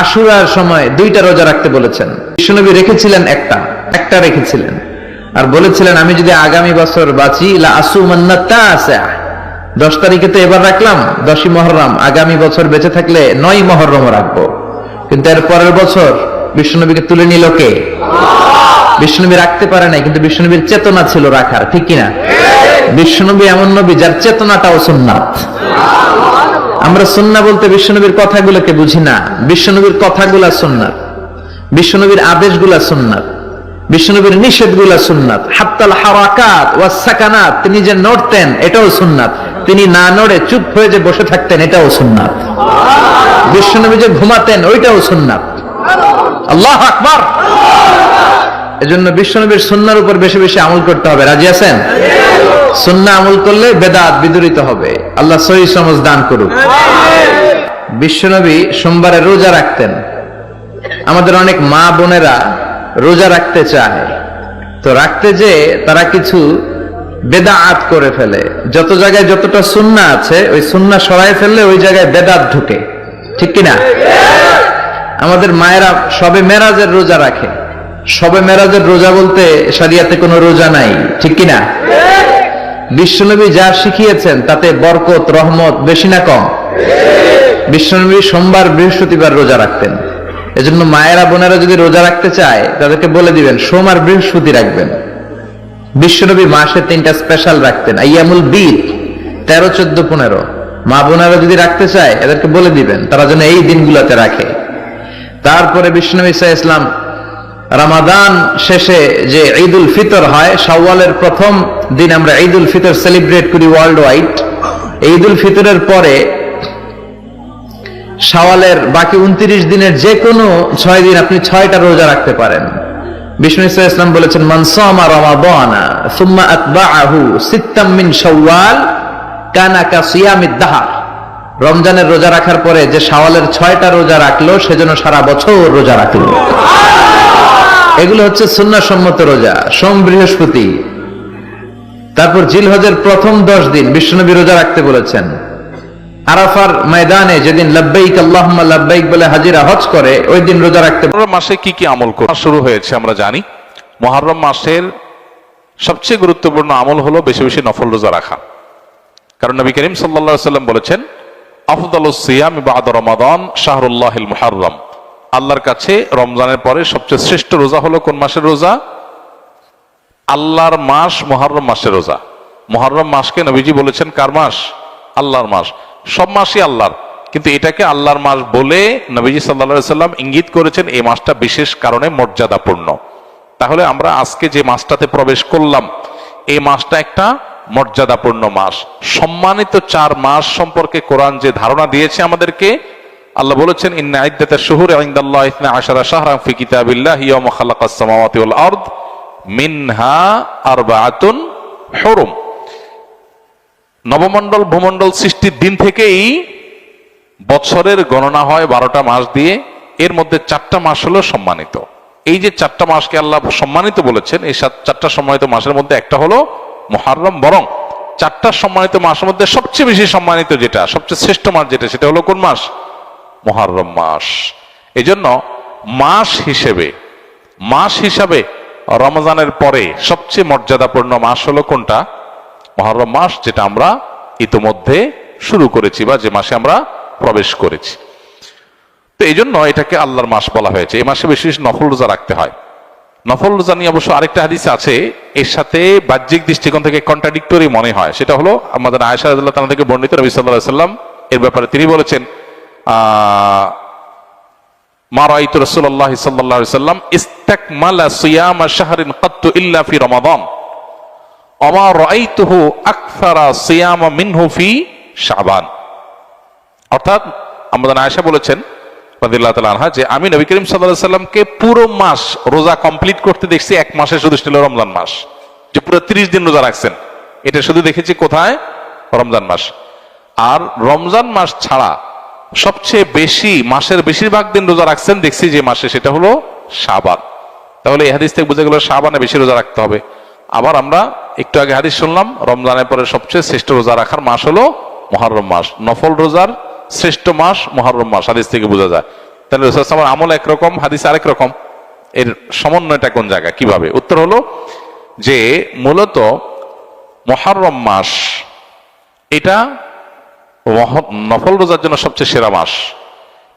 আশুরার সময় দুইটা রোজা রাখতে বলেছেন। বিশ্বনবী রেখেছিলেন একটা একটা রেখেছিলেন। আর বলেছিলেন, আমি যদি আগামী বছর বাঁচি দশ তারিখে তো এবার রাখলাম, দশই মহরম। আগামী বছর বেঁচে থাকলে নয় মহরম রাখব। কিন্তু এর পরের বছর বিশ্বনবীকে তুলে নিল কে? বিশ্বনবী রাখতে পারে নাই, কিন্তু বিশ্বনবীর চেতনা ছিল রাখার, ঠিক কিনা? বিশ্বনবী এমন নবী যার চেতনাটাও সুন্নাত। আমরা সুন্না বলতে বিশ্বনবীর কথাগুলোকে বুঝি না। বিশ্বনবীর কথাগুলা সুন্নাত। বিশ্বনবীর আদেশগুলা সুন্নাত। বিশ্বনবীর নিষেধগুলা সুন্নাত। হাত্তাল হারাকাত ওয়া সাকানাত, তিনি যে নড়তেন, এটাও সুন্নাত। তিনি না নড়ে চুপ হয়ে যে বসে থাকতেন, এটাও সুন্নাত। বিশ্বনবী যে ঘুমাতেন, ওইটাও সুন্নাত। আল্লাহ আকবার! এজন্য বিশ্বনবীর সুন্নার উপর বেশি বেশি আমল করতে হবে। রাজি আছেন? সুন্না আমল করলে বেদাত বিদরিত হবে। আল্লাহ সহি সমজ দান করুক। বিশ্বনবী সোমবারে রোজা রাখতেন। আমাদের অনেক মা বোনেরা রোজা রাখতে চায়। তো রাখতে যে তারা কিছু বেদাআত করে ফেলে। যত জায়গায় যতটা সুন্না আছে, ওই সুন্না সরাই ফেললে ওই জায়গায় বেদাত ঢুকে। ঠিক কিনা? আমাদের মায়েরা সবে মেরাজের রোজা রাখে। সবে মেরাজের রোজা বলতে সারিয়াতে কোনো রোজা নাই, ঠিক কিনা? বিশ্বনবী যা শিখিয়েছেন, তাতে বরকত, রহমত বেশি না কম? বিশ্বনবী সোমবার বৃহস্পতিবার রোজা রাখতেন। এজন্য মায়েরা, বোনেরা যদি রোজা রাখতে চায়, তাদেরকে বলে দিবেন সোম আর বৃহস্পতি রাখবেন। বিশ্বনবী মাসে তিনটা স্পেশাল রাখতেন, আইয়ামুল বিদ তেরো, চোদ্দ, পনেরো। মা বোনেরা যদি রাখতে চায়, এদেরকে বলে দিবেন, তারা যেন এই দিনগুলোতে রাখে। তারপরে বিষ্ণু ইসা ইসলাম রামাদান শেষে যে ঈদ উল ফিতর হয়, শাওয়ালের প্রথম দিন আমরা ঈদ উল ফিতর সেলিব্রেট করি ওয়ার্ল্ড ওয়াইড ঈদ উল ফিতরের পরে শাওয়ালের বাকি উনত্রিশ দিনের যে কোনো ছয় দিন আপনি ছয়টা রোজা রাখতে পারেন। বিষ্ণু ইসা ইসলাম বলেছেন মানসামা রমাদানা সুম্মা আতবাআহু সিত্তাম মিন শাওয়াল কানা কা রমজানের রোজা রাখার পরে যে শাওয়ালের ছয়টা রোজা রাখল সেজন্য সারা বছর রোজা রাখল। এগুলো হচ্ছে সুন্নাসম্মত রোজা, সোম বৃহস্পতি। তারপর জিলহজের প্রথম দশ দিন, বিশ্বনবী রোজা রাখতে বলেছেন। আরাফার ময়দানে যেদিন লব্বাইক, আল্লাহুম্মা লব্বাইক বলে হাজিরা হজ করে, ওই দিন রোজা রাখতে মাসে কি কি আমল করা শুরু হয়েছে আমরা জানি। মহরম মাসের সবচেয়ে গুরুত্বপূর্ণ আমল হলো বেশি বেশি নফল রোজা রাখা। কারণ নবী করিম সাল্লা সাল্লাম বলেছেন আফদাল সিয়াম বাদ রমাদান শাহরুল্লাহিল মুহাররম। আল্লাহর কাছে রমজানের পরে সবচেয়ে শ্রেষ্ঠ রোজা হলো কোন মাসের রোজা? আল্লাহর মাস মহরম মাসের রোজা। মহরম মাসকে নবীজি বলেছেন কার মাস? আল্লাহর মাস। সব মাসই আল্লাহর। কিন্তু এটাকে আল্লাহর মাস বলে নবীজি সাল্লা সাল্লাম ইঙ্গিত করেছেন এই মাসটা বিশেষ কারণে মর্যাদাপূর্ণ। তাহলে আমরা আজকে যে মাসটাতে প্রবেশ করলাম, এই মাসটা একটা মর্যাদাপূর্ণ মাস। সম্মানিত চার মাস সম্পর্কে কোরআন যে ধারণা দিয়েছে আমাদেরকে আল্লাহ বলেছেন, ইন্না ইদ্দাতা শুহুর ইনদাল্লাহ ইসনা আশারা ফি কিতাবিল্লাহ ইয়াউমা খালাকাস সামাওয়াতি ওয়াল আরদ মিনহা আরবাআতুন হুরুম। নবমণ্ডল, ভূমণ্ডল সৃষ্টির দিন থেকেই বছরের গণনা হয় বারোটা মাস দিয়ে। এর মধ্যে চারটা মাস হলো সম্মানিত। এই যে চারটা মাসকে আল্লাহ সম্মানিত বলেছেন, এই চারটা সম্মানিত মাসের মধ্যে একটা হলো মহারম বরং চারটা সম্মানিত মাসের মধ্যে সবচেয়ে বেশি সম্মানিত যেটা, সবচেয়ে শ্রেষ্ঠ মাস যেটা, সেটা হলো কোন মাস? মহারম মাস। এই জন্য মাস হিসেবে, মাস হিসাবে রমজানের পরে সবচেয়ে মর্যাদাপূর্ণ মাস হলো কোনটা? মহরম মাস যেটা আমরা ইতোমধ্যে শুরু করেছি বা যে মাসে আমরা প্রবেশ করেছি। তো এই জন্য এটাকে আল্লাহর মাস বলা হয়েছে। এই মাসে বেশি বেশি নফল রোজা রাখতে হয়। নফল রোজা নিয়ে অবশ্য আরেকটা হাদিস আছে। এর সাথে বাহ্যিক দৃষ্টিকোণ থেকে কন্ট্রাডিক্টরি মনে হয়। সেটা হলো আমাদের আয়সা তাআলা থেকে বর্ণিত নবী আলাইহি সাল্লাম এর ব্যাপারে তিনি বলেছেন সাল্লাম শাহরিন সিয়ামা মিনহু ফি অর্থাৎ বলেছেন যে আমি নবী করিম সাল্লামকে পুরো মাস রোজা কমপ্লিট করতে দেখছি, এক মাসে শুধু ছিল রমজান মাস। যে পুরো 30 দিন রোজা রাখছেন। এটা শুধু দেখেছি কোথায়? রমজান মাস। আর রমজান মাস ছাড়া সবচেয়ে বেশি, মাসের বেশিরভাগ দিন রোজা রাখছেন, দেখছি যে মাসে সেটা হলো শাবান। তাহলে এই হাদিস থেকে বুঝে গেল শাবানে বেশি রোজা রাখতে হবে। আবার আমরা একটু আগে হাদিস শুনলাম, রমজানের পরে সবচেয়ে শ্রেষ্ঠ রোজা রাখার মাস হলো মহরম মাস। নফল রোজার শ্রেষ্ঠ মাস মহরম মাস, হাদিস থেকে বোঝা যায়। তাহলে রসুলামের আমল একরকম, হাদিস আরেক রকম। এর সমন্বয়টা কোন জায়গা কীভাবে? উত্তর হলো যে মূলত মহারম মাস, এটা নফল রোজার জন্য সবচেয়ে সেরা মাস।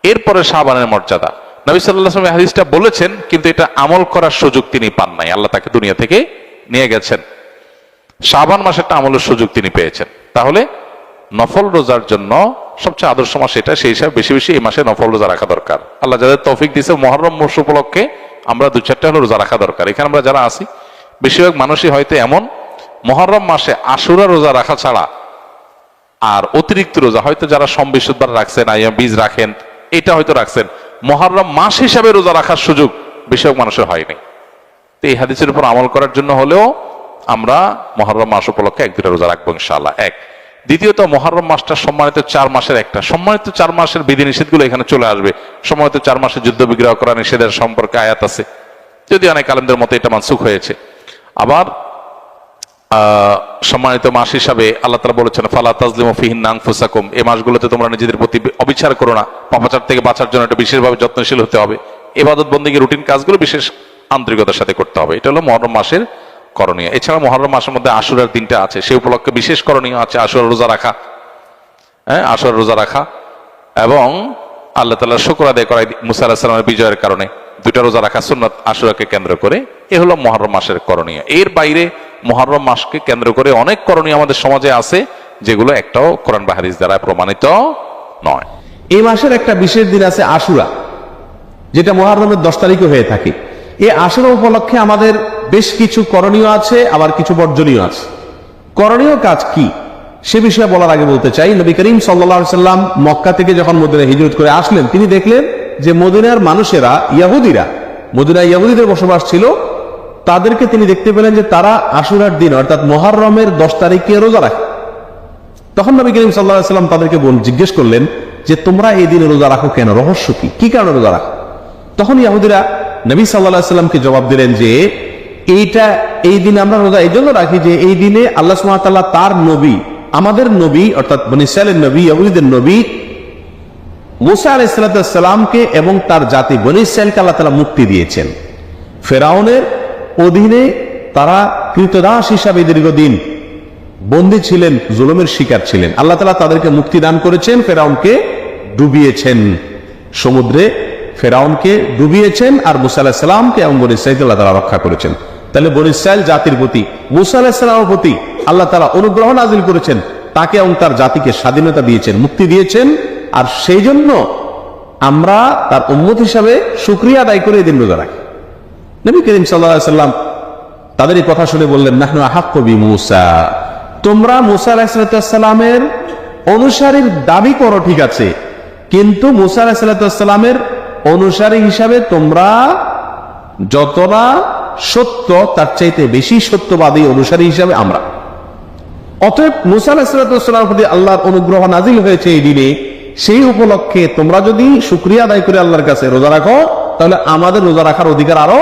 এরপরে শাহবানের মর্যাদা। নবী সাল্লাহ হাদিসটা বলেছেন, কিন্তু এটা আমল করার সুযোগ তিনি পান নাই। আল্লাহ তাকে দুনিয়া থেকে নিয়ে গেছেন। শাবান মাসেরটা আমলের সুযোগ তিনি পেয়েছেন। তাহলে নফল রোজার জন্য সবচেয়ে আদর্শ মাস এটা, সেই হিসাবে বেশি বেশি এই মাসে নফল রোজা রাখা দরকার। আল্লাহ যাদের তৌফিক দিয়েছে মহরম মাস উপলক্ষে আমরা দু চারটা হলো রোজা রাখা দরকার। এখানে আমরা যারা আছি, বেশিরভাগ মানুষই হয়তো এমন মহরম মাসে আশুরা রোজা রাখা ছাড়া আর অতিরিক্ত রোজা, হয়তো যারা সম্বিশুদ্ধবার রাখছেন আইয়া বীজ রাখেন, এটা হয়তো রাখছেন। মহারম মাস হিসাবে রোজা রাখার সুযোগ বেশিরভাগ মানুষের হয়নি। তো এই হাদিসের উপর আমল করার জন্য হলেও আমরা মহরম মাস উপলক্ষে এক দুটা রোজা রাখব ইনশাআল্লাহ। এক। দ্বিতীয়ত, মহরম মাসটা সম্মানিত চার মাসের একটা। সম্মানিত চার মাসের বিধিনিষেধগুলো এখানে চলে আসবে। সম্মানিত চার মাসে যুদ্ধ বিগ্রহ করা নিষেধের সম্পর্কে আয়াত আছে। যদি অনেক আলেমদের মতো এটা মানসুখ হয়েছে। আবার সম্মানিত মাস হিসাবে আল্লাহ তালা বলেছেন, ফালা তাজলিম ফিহিন নাংফুসাকুম এই মাসগুলোতে তোমরা নিজেদের প্রতি অবিচার করো না। পাপাচার থেকে বাঁচার জন্য এটা বিশেষভাবে যত্নশীল হতে হবে। এবাদত বন্দীকে রুটিন কাজগুলো বিশেষ আন্তরিকতার সাথে করতে হবে। এটা হলো মহরম মাসের করণীয়। এছাড়া মহরম মাসের মধ্যে আশুরার দিনটা আছে। সেই উপলক্ষে বিশেষ করণীয় আছে আশুর রোজা রাখা। হ্যাঁ আশুর রোজা রাখা। এবং আল্লাহ তালা শুক্র আদায় করাই মুসা সাল্লামের বিজয়ের কারণে দুটা রোজা রাখা সুন্নত আশুরাকে কেন্দ্র করে। এ হলো মহরম মাসের করণীয়। এর বাইরে মহরম মাসকে কেন্দ্র করে অনেক করণীয় আমাদের সমাজে আছে, যেগুলো একটাও কোরআন বা হাদিস দ্বারা প্রমাণিত নয়। এই মাসের একটা বিশেষ দিন আছে আশুরা, যেটা মহারমের দশ তারিখে হয়ে থাকে। এই আশুরা উপলক্ষে আমাদের বেশ কিছু করণীয় আছে, আবার কিছু বর্জনীয় আছে। করণীয় কাজ কি? সে বিষয়ে বলার আগে বলতে চাই, নবী করিম সাল্লা সাল্লাম মক্কা থেকে যখন মদিনা হিজরত করে আসলেন, তিনি দেখলেন যে মদিনার মানুষেরা, ইয়াহুদিরা মদিনা ইয়াহুদিদের বসবাস ছিল তাদেরকে তিনি দেখতে পেলেন যে তারা আশুরার দিন, অর্থাৎ মহারমের দশ তারিখে রোজা রাখে। তখন নবী করিম সাল্লাহ সাল্লাম তাদেরকে জিজ্ঞেস করলেন যে, তোমরা এই দিনে রোজা রাখো কেন? রহস্য কি? কি কারণে রোজা রাখো? তখন ইয়াহুদিরা নবী সাল্লাহ সাল্লামকে জবাব দিলেন যে, এইটা, এই দিনে আমরা রোজা এই জন্য রাখি যে, এই দিনে আল্লাহ সুমাতাল্লাহ তার নবী, আমাদের নবী, অর্থাৎ বনিসালের নবী, ইয়াহুদিদের নবী, মুসা আলাইসালামকে এবং তার জাতি বনি ইসরায়েলকে আল্লাহ তালা মুক্তি দিয়েছেন। ফেরাউনের অধীনে তারা কৃতদাস হিসাবে দীর্ঘদিন বন্দী ছিলেন, জুলুমের শিকার ছিলেন। আল্লাহ তালা তাদেরকে মুক্তি দান করেছেন, ফেরাউনকে ডুবিয়েছেন। সমুদ্রে ফেরাউনকে ডুবিয়েছেন আর মুসা আলাহিসাল্লামকে এবং বনি ইসরায়েলকে আল্লাহ তালা রক্ষা করেছেন। তাহলে বনি জাতির প্রতি, মুসা প্রতি আল্লাহ তালা অনুগ্রহ নাজিল করেছেন। তাকে এবং তার জাতিকে স্বাধীনতা দিয়েছেন, মুক্তি দিয়েছেন। আর সেই জন্য আমরা তার উম্মত হিসাবে সুক্রিয়া আদায় করে দিন রোজা রাখি। নবী করিম সাল্লাম তাদের এই কথা শুনে বললেন, নাহনু আহাক্কবি মুসা। তোমরা মুসা আলাহিসাল্লামের অনুসারীর দাবি করো, ঠিক আছে। কিন্তু মুসা আলাহিসাল্লামের অনুসারী হিসাবে তোমরা যতটা সত্য, তার চাইতে বেশি সত্যবাদী অনুসারী হিসাবে আমরা। অতএব মুসা আলাহিসাল্লামের প্রতি আল্লাহর অনুগ্রহ নাজিল হয়েছে এই দিনে। সেই উপলক্ষে তোমরা যদি শুক্রিয়া আদায় করে আল্লাহর কাছে রোজা রাখো, তাহলে আমাদের রোজা রাখার অধিকার আরও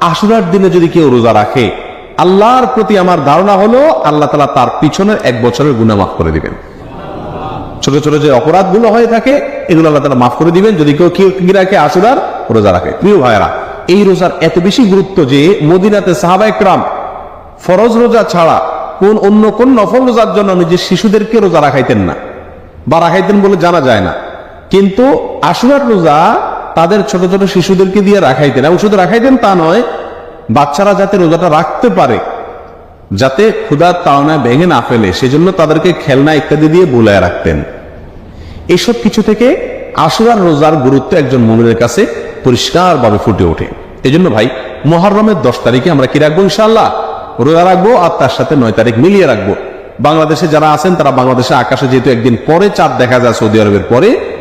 আশুরার দিনে যদি কেউ রোজা রাখে, আল্লাহর প্রতি আমার ধারণা হলো আল্লাহ তাআলা তার পিছনের এক বছরের করে দিবেন। ছোট ছোট যে হয়ে থাকে, এগুলো আল্লাহ তাআলা মাফ করে দিবেন যদি কেউ রাখে আশুরার, রোজা রাখে। প্রিয় এই রোজার এত বেশি গুরুত্ব যে মদিনাতে সাহাবা ফরজ রোজা ছাড়া কোন অন্য কোন নফল রোজার জন্য নিজের শিশুদেরকে রোজা রাখাইতেন না। বা রাখাইতেন বলে জানা যায় না। কিন্তু আশুরার রোজা তাদের ছোট ছোট শিশুদেরকে দিয়ে রাখাইতেন। এবং শুধু রাখাইতেন তা নয়, বাচ্চারা যাতে রোজাটা রাখতে পারে, যাতে ক্ষুধার তাড়নায় ভেঙে না ফেলে, সেজন্য তাদেরকে খেলনা ইত্যাদি দিয়ে বুলায় রাখতেন। এসব কিছু থেকে আশুরার রোজার গুরুত্ব একজন মমিনের কাছে পরিষ্কারভাবে ফুটে ওঠে। এই জন্য ভাই মহরমের দশ তারিখে আমরা কি রাখব ইনশাল্লাহ রোজা রাখব আর তার সাথে নয় তারিখ মিলিয়ে রাখব। বাংলাদেশে যারা আছেন তারা বাংলাদেশে আকাশে যেহেতু একদিন পরে চাঁদ দেখা যায় সৌদি আরবের পরে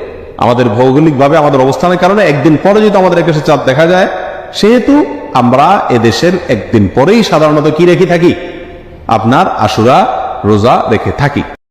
আমাদের ভৌগোলিকভাবে, আমাদের অবস্থানের কারণে একদিন পরে যদি আমাদের আকাশে চাঁদ দেখা যায়, সেহেতু আমরা এদেশের একদিন পরেই সাধারণত কি রেখে থাকি? আপনার আশুরা রোজা রেখে থাকি।